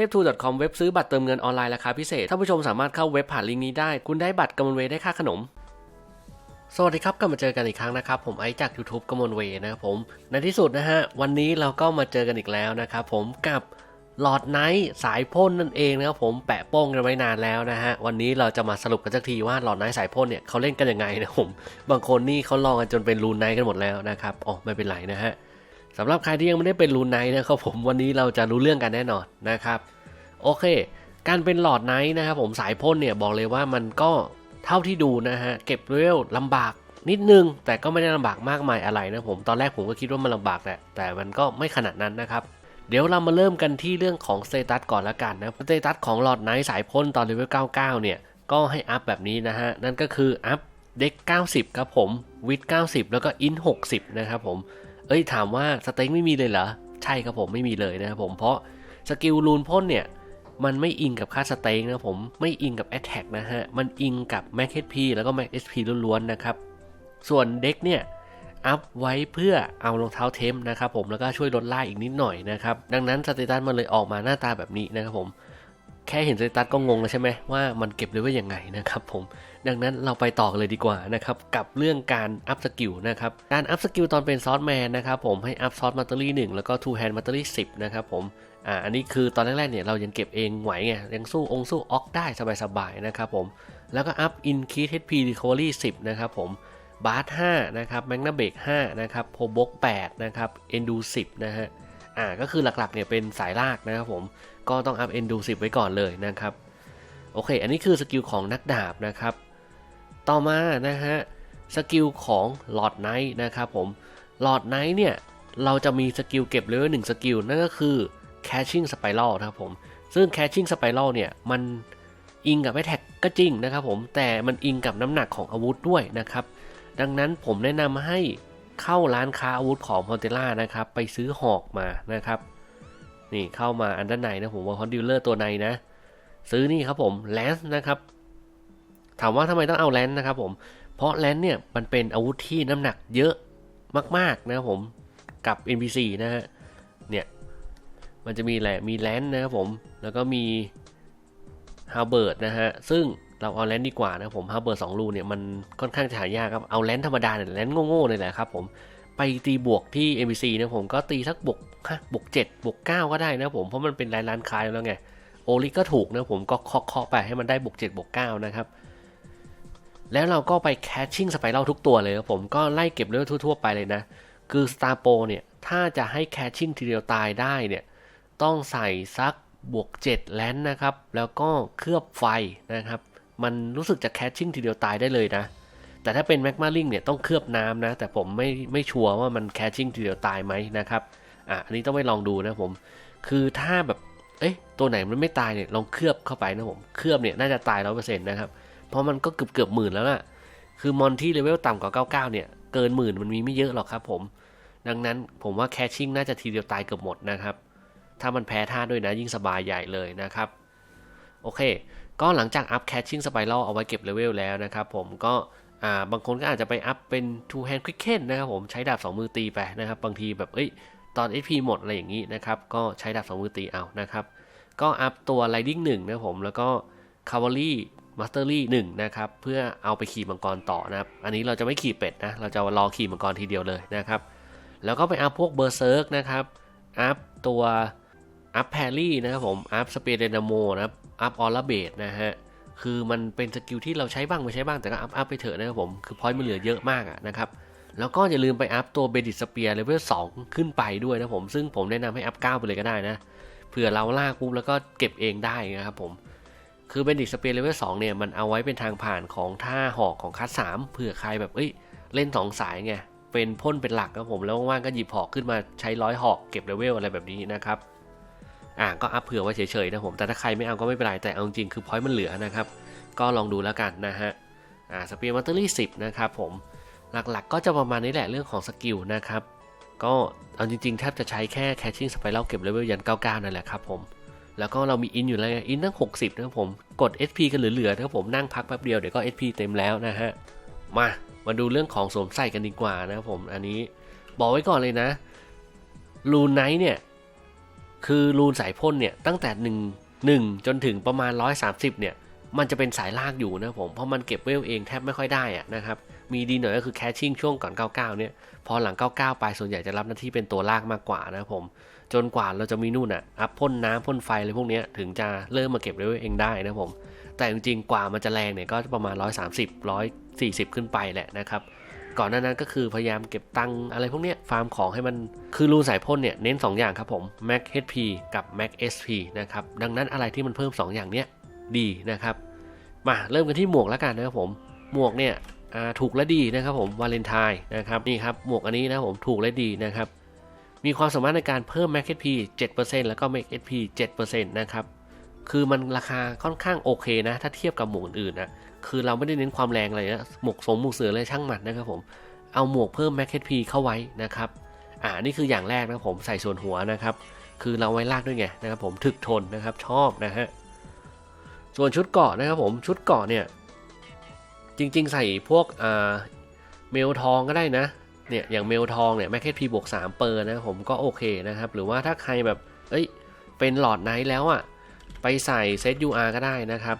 ทพทู .com เว็บซื้อบัตรเติมเงินออนไลน์ราคาพิเศษท่านผู้ชมสามารถเข้าเว็บผ่านลิงก์นี้ได้ คุณได้บัตรกำมลเวย์ได้ค่าขนมสวัสดีครับกลับมาเจอกันอีกครั้งนะครับ ผมไอจาก YouTube กมลเวย์นะครับผม ในที่สุดนะฮะ วันนี้เราก็มาเจอกันอีกแล้วนะครับผมกับหลอดไนท์สายพ่นนั่นเองนะครับผมแปะโป้งกันไว้นานแล้วนะฮะ วันนี้เราจะมาสรุปกันสักทีว่าหลอดไนท์สายพ่นเนี่ยเขาเล่นกันยังไงนะผม บางคนนี่เขาลองกันจนเป็นรูนไนท์กันหมดแล้วนะครับอ๋อไม่เป็นไรนะฮะ สำหรับใครที่ยังไม่ได้เป็นรูนไนท์นะครับผมวันนี้เราจะรู้เรื่องกันแน่นอนนะครับ โอเค การเป็นหลอดไนท์นะครับผมสายพ่นเนี่ยบอกเลยว่ามันก็เท่าที่ดูนะฮะเก็บเวลลำบากนิดนึง แต่ก็ไม่ได้ลำบากมากมายอะไรนะผมตอนแรกผมก็คิดว่ามันลำบากแหละแต่มันก็ไม่ขนาดนั้นนะครับเดี๋ยวเรามาเริ่มกันที่เรื่องของสเตตัสก่อนละกันนะสเตตัสของหลอดไนท์สายพ่นตอนเลเวล99 เนี่ยก็ให้อัพแบบนี้นะฮะนั่นก็คืออัพเด็ก90 ครับผมวิด90 แล้วก็อิน60 นะครับผม เอ้ยถามว่าสเต็งไม่มีเลยเหรอ ใช่ครับผมไม่มีเลยนะครับผมเพราะสกิลรูนพ่นเนี่ย มันไม่อิงกับค่าสเต็งนะผมไม่อิงกับ a t t a c k นะฮะ มันอิงกับ Max HP แล้วก็ Max SP ล้วนๆนะครับ ส่วนเด็กเนี่ยอัพไว้เพื่อเอารองเท้าเทมนะครับผมแล้วก็ช่วยลดล่าอีกนิดหน่อยนะครับ ดังนั้นสเตตัสมันเลยออกมาหน้าตาแบบนี้นะครับผมแค่เห็นสเตตัสก็งงแล้วใช่ไหมว่ามันเก็บเลยว่ายังไงนะครับผม ดังนั้นเราไปต่อกันเลยดีกว่านะครับกับเรื่องการอัพสกิลนะครับการอัพสกิลตอนเป็นซอสแมนนะครับผมให้อัพซอสมัตเตอรี่หนึ่งแล้วก็ทูแฮนด์มัตเตอรี่สิบนะครับผมอ่าอันนี้คือตอนแรกๆเนี่ยเรายังเก็บเองไหวไงยังสู้องค์สู้ออกได้สบายๆนะครับผมแล้วก็อัพอินคีทเฮดพีรีคอเวอรี่สิบนะครับผมบาร์ส5นะครับแมกนาเบก5นะครับโพบก8นะครับเอนดู10นะฮะอ่าก็คือหลักๆเนี่ยเป็นสายลากนะครับผมก็ต้องอัพเอนดู10 ไว้ก่อนเลยนะครับ โอเค อันนี้คือสกิลของนักดาบนะครับ ต่อมานะฮะสกิลของหลอดไนท์นะครับผมหลอดไนท์เนี่ย เราจะมีสกิลเก็บเลเวลหนึ่งสกิล นั่นก็คือ catching spiral นะครับผม ซึ่ง catching spiral เนี่ย มันอิงกับ attack ก็จริงนะครับผม แต่มันอิงกับน้ำหนักของอาวุธด้วยนะครับ ดังนั้นผมแนะนำให้เข้าร้านค้าอาวุธของพอนเตล่านะครับ ไปซื้อหอกมานะครับ นี่เข้ามาอันด้านในนะผมว่าคอนดิวเลอร์ตัวในนะ ซื้อนี่ครับผมแลนส์นะครับ ถามว่าทำไมต้องเอาแลนส์นะครับผม เพราะแลนส์เนี่ยมันเป็นอาวุธที่น้ำหนักเยอะมาก ๆ นะครับผมกับ NPC นะฮะ เนี่ย มันจะมีแหละมีแลนส์นะครับผม แล้วก็มีฮาร์เบิร์ดนะฮะ ซึ่งเราเอาแลนด์ดีกว่านะผมฮาร์เบอร์ดสองรูเนี่ยมันค่อนข้างจะหายากครับ เอาแลนด์ธรรมดาเนี่ยแลนด์โง่ๆเลยแหละครับผม ไปตีบวกที่ NPC นะผมก็ตีสักบวกฮะบวก7บวก9ก็ได้นะผม เพราะมันเป็นแลนด์ร้านค้าแล้วไง โอลิก็ถูกนะผมก็เคาะๆไปให้มันได้บวก7บวก9นะครับ แล้วเราก็ไปแคชชิ่งสไปรัลทุกตัวเลยครับผมก็ไล่เก็บเลือดทั่วๆไปเลยนะ คือ Star p o เนี่ยถ้าจะให้แคชชิ่งทีเดียวตายได้เนี่ยต้องใส่ซักบวก 7 แลนด์นะครับ แล้วก็เคลือบไฟนะครับ มันรู้สึกจะแคชชิ่งทีเดียวตายได้เลยนะ แต่ถ้าเป็นแมกมาลิงเนี่ยต้องเคลือบน้ำนะ แต่ผมไม่ไม่ชัวร์ว่ามันแคชชิ่งทีเดียวตายไหมนะครับอะอันนี้ต้องไปลองดูนะผม คือถ้าแบบเอ๊ะตัวไหนมันไม่ตายเนี่ยลองเคลือบเข้าไปนะผมเคลือบเนี่ยน่าจะตายร้อเปอร์เซ็นต์นะครับ เพราะมันก็เกือบเกือบหมื่นแล้วล่ะ คือมอนที่เลเวลต่ำกว่า 99 เนี่ย เกินหมื่นมันมีไม่เยอะหรอกครับผม ดังนั้นผมว่าแคชชิ่งน่าจะทีเดียวตายเกือบหมดนะครับ ถ้ามันแพ้ท่าด้วยนะยิ่งสบายใหญ่เลยนะครับ โอเค ก็หลังจากอัพแคชชิ่งสไปรัลเอาไว้เก็บเลเวลแล้วนะครับผมก็บางคนก็อาจจะไปอัพเป็น two hand quicken นะครับผมใช้ดาบ 2 มือตีไปนะครับ บางทีแบบเอ้ยตอน HP หมดอะไรอย่างนี้นะครับ ก็ใช้ดาบ 2 มือตีเอานะครับ ก็อัพตัว riding 1นะผม แล้วก็ cavalry mastery 1นะครับเพื่อเอาไปขี่มังกรต่อนะครับ อันนี้เราจะไม่ขี่เป็ดนะ เราจะรอขี่มังกรทีเดียวเลยนะครับ แล้วก็ไปอัพพวกเบอร์เซิร์กนะครับ อัพตัวอัพแพรี่นะครับผม อัพสเปเดนาโมนะครับ อัพออลเบดนะฮะ คือมันเป็นสกิลที่เราใช้บ้างไม่ใช้บ้างแต่ก็อัพอัพไปเถอะนะครับผม คือพอยต์มันเหลือเยอะมากอะนะครับ แล้วก็อย่าลืมไปอัพตัวเบดิสเปียร์เลเวล2ขึ้นไปด้วยนะผม ซึ่งผมแนะนำให้อัพ9ไปเลยก็ได้นะ เผื่อเราลากปุ๊บแล้วก็เก็บเองได้นะครับผม คือเบดิสเปียร์เลเวล2เนี่ยมันเอาไว้เป็นทางผ่านของท่าหอกของคัส3เผื่อใครแบบเอ้ยเล่น2สายไงเป็นพ่นเป็นหลักครับผมแล้วว่างๆก็หยิบหอกขึ้นมาใช้ร้อยหอกเก็บเลเวลอะไรแบบนี้นะครับอ่าก็อัพเผื่อไว้เฉยๆนะผมแต่ถ้าใครไม่เอาก็ไม่เป็นไรแต่เอาจริงคือพอยต์มันเหลือนะครับก็ลองดูแล้วกันนะฮะอ่าสเปียร์มัตเตอรี่สินะครับผมหลักๆก็จะประมาณนี้แหละเรื่องของสกิลนะครับก็เอาจริงๆแทบจะใช้แค่แคชชิ่งสไปรัลเก็บเลเวลยัน99นั่นแหละครับผม แล้วก็เรามีอินอยู่แล้วอินตั้ง 60 นะครับผม กด SP กันเหลือๆนะครับผมนั่งพักแป๊บเดียวเดี๋ยวก็ SP เต็มแล้วนะฮะ มา มาดูเรื่องของสวมใส่กันดีกว่านะครับผม อันนี้บอกไว้ก่อนเลยนะลูนไนท์เนี่ย คือรูนสายพ่นเนี่ย ตั้งแต่1 1จนถึงประมาณ 130 เนี่ย มันจะเป็นสายลากอยู่นะผม เพราะมันเก็บเวลเองแทบไม่ค่อยได้อะนะครับ มีดีหน่อยก็คือแคชชิ่งช่วงก่อน 99 เนี่ย พอหลัง 99 ไปส่วนใหญ่จะรับหน้าที่เป็นตัวลากมากกว่านะผม จนกว่าเราจะมีนู่นอะอัพพ่นน้ำพ่นไฟอะไรพวกนี้ถึงจะเริ่มมาเก็บเวลเองได้นะผม แต่จริงๆกว่ามันจะแรงเนี่ยก็ประมาณ 130 140 ขึ้นไปแหละนะครับก่อนหน้านั้นก็คือพยายามเก็บตังอะไรพวกเนี้ยฟาร์มของให้มันคือรูนสายพ่นเนี่ยเน้น 2 อย่างครับผม Mac HP กับ Mac SP นะครับดังนั้นอะไรที่มันเพิ่ม 2 อย่างเนี้ยดีนะครับมาเริ่มกันที่หมวกแล้วกันนะครับผมหมวกเนี่ยถูกและดีนะครับผมวาเลนไทน์นะครับนี่ครับหมวกอันนี้นะผมถูกและดีนะครับ มีความสามารถในการเพิ่ม Mac HP 7%แล้วก็ Mac HP 7%นะครับ คือมันราคาค่อนข้างโอเคนะ ถ้าเทียบกับหมวกอื่นนะ คือเราไม่ได้เน้นความแรงอะไรนะ หมวกสมหมวกเสือเลยช่างมันนะครับผม เอาหมวกเพิ่ม Mac HP เข้าไว้นะครับ อ่า นี่คืออย่างแรกนะผมใส่ส่วนหัวนะครับ คือเราไว้ลากด้วยไงนะครับผมถึกทนนะครับ ชอบนะฮะ ส่วนชุดเกาะนะครับผม ชุดเกาะเนี่ย จริง ๆ ใส่พวกอ่าเมลทองก็ได้นะ เนี่ยอย่างเมลทองเนี่ย Mac HP บวก3เปอร์นะผมก็โอเคนะครับ หรือว่าถ้าใครแบบ เอ้ย เป็นหลอดไนท์แล้วอะ่ะ ไปใส่เซต UR ก็ได้นะครับ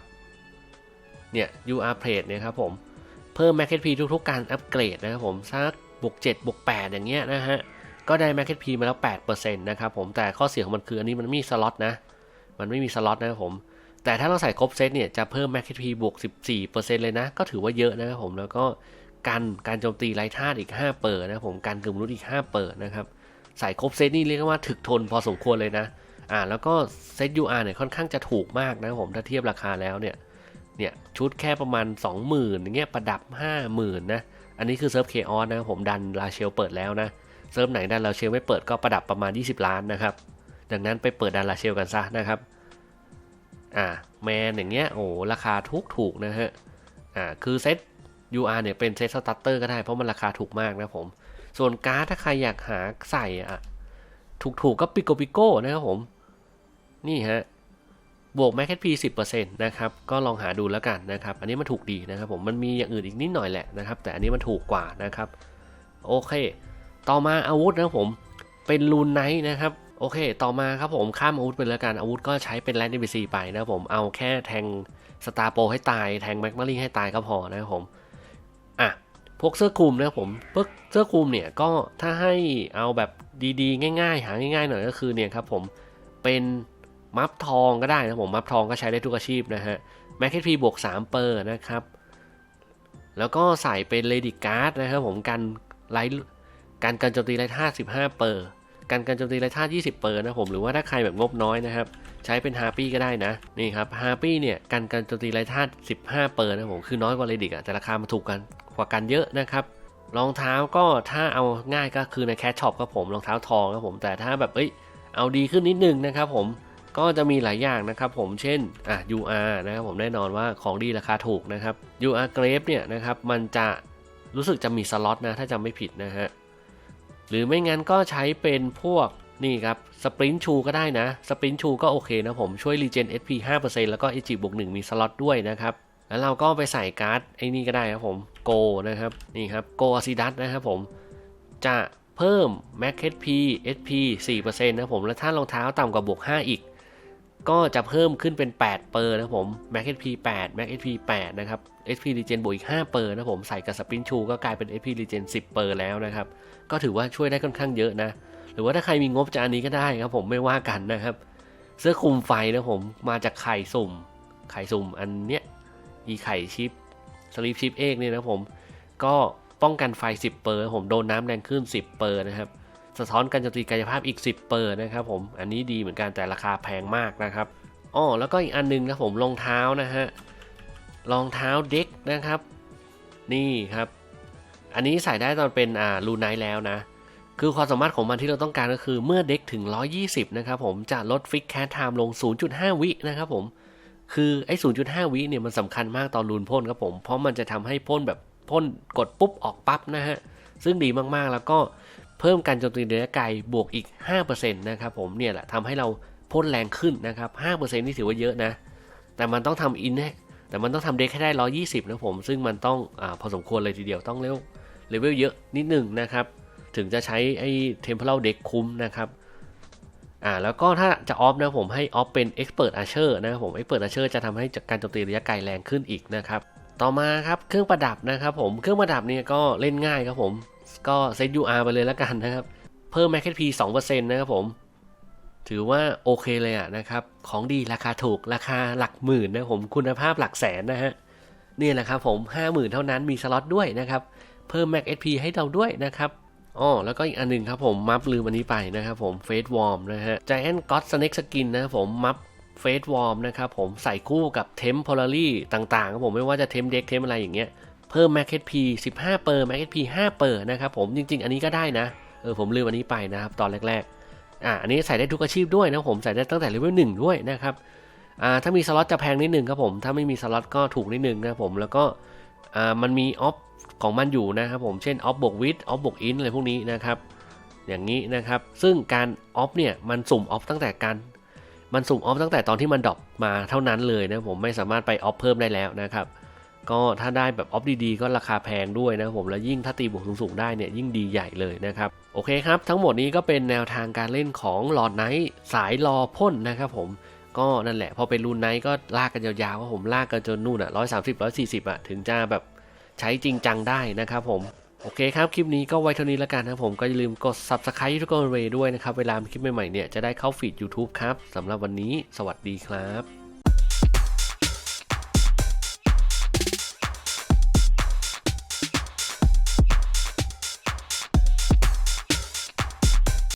เนี่ย UR plate เนี่ยครับผม เพิ่ม Mac HP ทุกๆ การอัปเกรดนะครับผมสักบวก7บวก8อย่างเงี้ยนะฮะ ก็ได้ Mac HP มาแล้ว8%นะครับผมแต่ข้อเสียของมันคืออันนี้มันไม่มีสล็อตนะ มันไม่มีสล็อตนะครับผมแต่ถ้าเราใส่ครบเซตเนี่ยจะเพิ่ม Mac HP บวก14%เลยนะ ก็ถือว่าเยอะนะครับผมแล้วก็ กันการโจมตีไร้ธาตุอีก 5 เปิดนะผมการกึ่มมนุษย์อีก 5 เปิดนะครับใส่ครบเซตนี่เรียกว่าถึกทนพอสมควรเลยนะอ่าแล้วก็เซต UR เนี่ยค่อนข้างจะถูกมากนะผมถ้าเทียบราคาแล้วเนี่ยเนี่ยชุดแค่ประมาณ 20,000อย่างเงี้ยประดับ 50,000นะอันนี้คือเซิร์ฟเคออสนะผมดันลาเชลเปิดแล้วนะเซิร์ฟไหนดันลาเชลไม่เปิดก็ประดับประมาณ 20 ล้านนะครับดังนั้นไปเปิดดันลาเชลกันซะนะครับอ่าแมนอย่างเงี้ยโอ้ราคาถูกถูกนะฮะอ่าคือเซต UR เนี่ยเป็นเซตสตาร์เตอร์ก็ได้เพราะมันราคาถูกมากนะผม ส่วนการ์ดถ้าใครอยากหาใส่อะ ถูกๆก็ปิโกปิโก้นะครับผม นี่ฮะ บวก Mac HP 10%นะครับ ก็ลองหาดูแล้วกันนะครับ อันนี้มันถูกดีนะครับผม มันมีอย่างอื่นอีกนิดหน่อยแหละนะครับ แต่อันนี้มันถูกกว่านะครับ โอเค ต่อมาอาวุธนะครับผม เป็นลูนไนท์นะครับโอเค ต่อมาครับผมข้ามอาวุธไปแล้วกัน อาวุธก็ใช้เป็นแรนด์บีซีไปนะครับผม เอาแค่แทงสตาร์โปให้ตาย แทงแม็กมารีให้ตายก็พอนะครับผม อะพวกเสื้อคลุมนะครับผมพวกเสื้อคลุมเนี่ยก็ถ้าให้เอาแบบดีๆ ง่าย ๆ หาง่ายๆหน่อยก็คือเนี่ยครับผมเป็นมัฟทองก็ได้นะผมมัฟทองก็ใช้ได้ทุกอาชีพนะฮะแม็กเ p บวก3เปอร์นะครับ แล้วก็ใส่เป็นเลดิการ์ดนะครับผมกันไลท์การการโจมตีไร้ท่า15เปอร์การการโจมตีไร้ท่า20เปอร์นะผมหรือว่าถ้าใครแบบงบน้อยนะครับ ใช้เป็นฮาร์ปี้ก็ได้นะนี่ครับฮาร์ปี้เนี่ยการการโจมตีไร้ท่า15เปอร์นะผมคือน้อยกว่าเลดิกอะแต่ราคามันถูกกัน ว่ากันเยอะนะครับรองเท้าก็ถ้าเอาง่ายก็คือในแคชช็อปครับผมรองเท้าทองครับผมแต่ถ้าแบบเอ้ยเอาดีขึ้นนิดนึงนะครับผมก็จะมีหลายอย่างนะครับผมเช่นอะ UR นะครับผมแน่นอนว่าของดีราคาถูกนะครับ UR Grape เนี่ยนะครับมันจะรู้สึกจะมีสล็อตนะถ้าจำไม่ผิดนะฮะหรือไม่งั้นก็ใช้เป็นพวกนี่ครับสปรินชูก็ได้นะสปรินชูก็โอเคนะผมช่วยรีเจน SP 5%แล้วก็ HG บวก1มีสล็อตด้วยนะครับ แล้วเราก็ไปใส่การ์ดไอ้นี่ก็ได้ครับผม โกนะครับนี่ครับโกอาซิดัสนะครับผมจะเพิ่ม Mac HP SP 4%นะครับผมแล้วถ้ารองเท้าต่ำกว่าบวก 5 อีก ก็จะเพิ่มขึ้นเป็น 8 เปอร์นะครับผม Mac HP 8 Mac HP 8 นะครับ SP Regen บวกอีก 5 เปอร์นะครับผมใส่กับสปรินชูก็กลายเป็น SP Regen 10 เปอร์แล้วนะครับ ก็ถือว่าช่วยได้ค่อนข้างเยอะนะ หรือว่าถ้าใครมีงบจะอันนี้ก็ได้ครับผมไม่ว่ากันนะครับ เสื้อคลุมไฟนะผมมาจากไข่สุ่ม ไข่สุ่มอันเนี้ยอีไข่ชิป สลีปชิปเอกเนี่ยนะผมก็ป้องกันไฟ 10 เปอร์ผมโดนน้ำแรงขึ้น 10 เปอร์นะครับสะท้อนการจมตีกายภาพอีก 10 เปอร์นะครับผมอันนี้ดีเหมือนกันแต่ราคาแพงมากนะครับอ๋อแล้วก็อีกอันนึงนะผมรองเท้านะฮะรองเท้าเด็กนะครับ นี่ครับ อันนี้ใส่ได้ตอนเป็นอ่าลูไนท์แล้วนะ คือความสามารถของมันที่เราต้องการก็คือเมื่อเด็กถึง 120 นะครับผมจะลดฟิกแคทไทม์ลง 0.5 วินะครับผม คือไอ้0.5วิเนี่ยมันสำคัญมากตอนลูนพ่นครับผม เพราะมันจะทำให้พ่นแบบพ่นกดปุ๊บออกปั๊บนะฮะ ซึ่งดีมากๆแล้วก็เพิ่มการโจมตีระยะไกลบวกอีก 5%นะครับผมเนี่ยแหละทำให้เราพ่นแรงขึ้นนะครับ5%นี่ถือว่าเยอะนะ แต่มันต้องทำอินแต่มันต้องทำเด็กให้ได้ 120 นะผม ซึ่งมันต้องอพอสมควรเลยทีเดียวต้องเลเวลเลเวลเยอะนิดหนึ่งนะครับ ถึงจะใช้ไอ้ temporal deck คุ้มนะครับ อ่าแล้วก็ถ้าจะออฟนะผมให้ออฟเป็น Expert Archer นะครับผม Expert Archer จะทำให้การโจมตีระยะไกลแรงขึ้นอีกนะครับต่อมาครับเครื่องประดับนะครับผมเครื่องประดับเนี่ยก็เล่นง่ายครับผม ก็เซต UR ไปเลยแล้วกันนะครับ เพิ่ม Max HP 2%นะครับผม ถือว่าโอเคเลยอะนะครับ ของดีราคาถูกราคาหลักหมื่นนะผมคุณภาพหลักแสนนะฮะนี่แหละครับผม 50,000 เท่านั้นมีสล็อตด้วยนะครับ เพิ่ม Max HP ให้เราด้วยนะครับ อ๋อแล้วก็อีกอันหนึ่งครับผมมัฟลืมอันนี้ไปนะครับผมเฟสวอร์มนะฮะ Giant God Snake Skin นะครับผมมัฟเฟสวอร์มนะครับผมใส่คู่กับเทม Polary ต่างๆครับผมไม่ว่าจะเทมเด็กเทมอะไรอย่างเงี้ยเพิ่ม Max HP 15 เปอร์ Max HP 5 เปอร์นะครับผมจริง ๆ อันนี้ก็ได้นะเออผมลืมอันนี้ไปนะครับตอนแรกๆอ่าอันนี้ใส่ได้ทุกอาชีพด้วยนะผมใส่ได้ตั้งแต่เลเวลหนึ่งด้วยนะครับอ่าถ้ามีสล็อตจะแพงนิดนึงครับผมถ้าไม่มีสล็อตก็ถูกนิดนึงนะครับผมแล้วก็อ่ามันมีออฟ ของมันอยู่นะครับผมเช่นออฟบวกวิดออฟบวกอินอะไรพวกนี้นะครับ อย่างนี้นะครับ ซึ่งการออฟเนี่ยมันสุ่มออฟตั้งแต่การมันสุ่มออฟตั้งแต่ตอนที่มันดรอปมาเท่านั้นเลยนะผมไม่สามารถไปออฟเพิ่มได้แล้วนะครับ ก็ถ้าได้แบบออฟดีๆ ก็ราคาแพงด้วยนะผมแล้วยิ่งถ้าตีบวกสูงๆได้เนี่ยยิ่งดีใหญ่เลยนะครับโอเคครับ ทั้งหมดนี้ก็เป็นแนวทางการเล่นของหลอดไนท์สายรอพ่นนะครับผมก็นั่นแหละพอเป็นรูนไนท์ก็ลากกันยาวๆว่าผมลากกันจนนู่นอะร้อยสามสิบร้อยสี่สิบอะถึงจะแบบ ใช้จริงจังได้นะครับผมโอเคครับ คลิปนี้ก็ไว้เท่านี้แล้วกันนะผมก็อย่าลืมกด subscribe ทุกคนเวด้วยนะครับ เวลามีคลิปใหม่ๆเนี่ยจะได้เข้าฟีด YouTube ครับสำหรับวันนี้ สวัสดีครับ